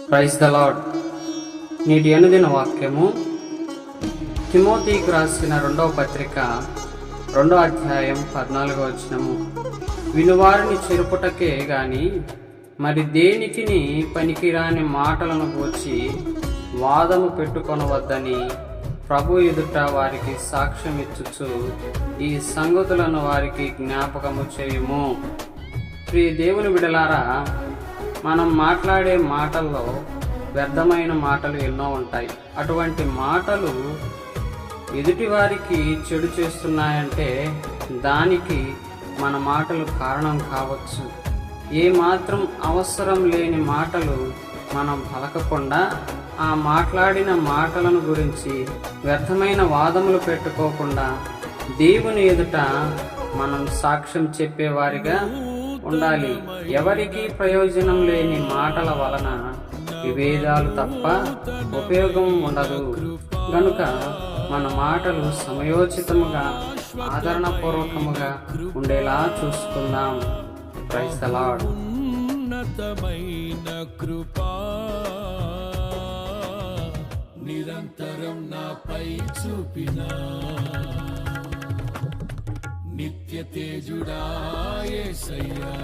క్రైస్ the lord నేటి అనుదిన వాక్యము తిమోతికి రాసిన రెండవ పత్రిక రెండో అధ్యాయం పద్నాలుగో వచనము. వినువారిని చెరుపుటకే గాని మరి దేనికి పనికిరాని మాటలను గూర్చి వాదము పెట్టుకొనవద్దని ప్రభు ఎదుట వారికి సాక్ష్యం ఇచ్చుచు ఈ సంగతులను వారికి జ్ఞాపకము చేయము. ప్రియ దేవుని విడలారా మనం మాట్లాడే మాటల్లో వ్యర్థమైన మాటలు ఎన్నో ఉంటాయి. అటువంటి మాటలు ఎదుటివారికి చెడు చేస్తున్నాయంటే దానికి మన మాటలు కారణం కావచ్చు. ఏ మాత్రం అవసరం లేని మాటలు మనం పలకకుండా ఆ మాట్లాడిన మాటలను గురించి వ్యర్థమైన వాదములు పెట్టుకోకుండా దేవుని ఎదుట మనం సాక్ష్యం చెప్పేవారిగా ఉండాలి. ఎవరికి ప్రయోజనం లేని మాటల వలన విభేదాలు తప్ప ఉపయోగం ఉండదు. గనుక మన మాటలు సమయోచితముగా ఆదరణపూర్వకముగా ఉండేలా చూసుకుందాం. ప్రైస్ ఉన్నతమైన కృపా నిరంతరం నాపై చూపిన. నిత్య తేజుడా yeah.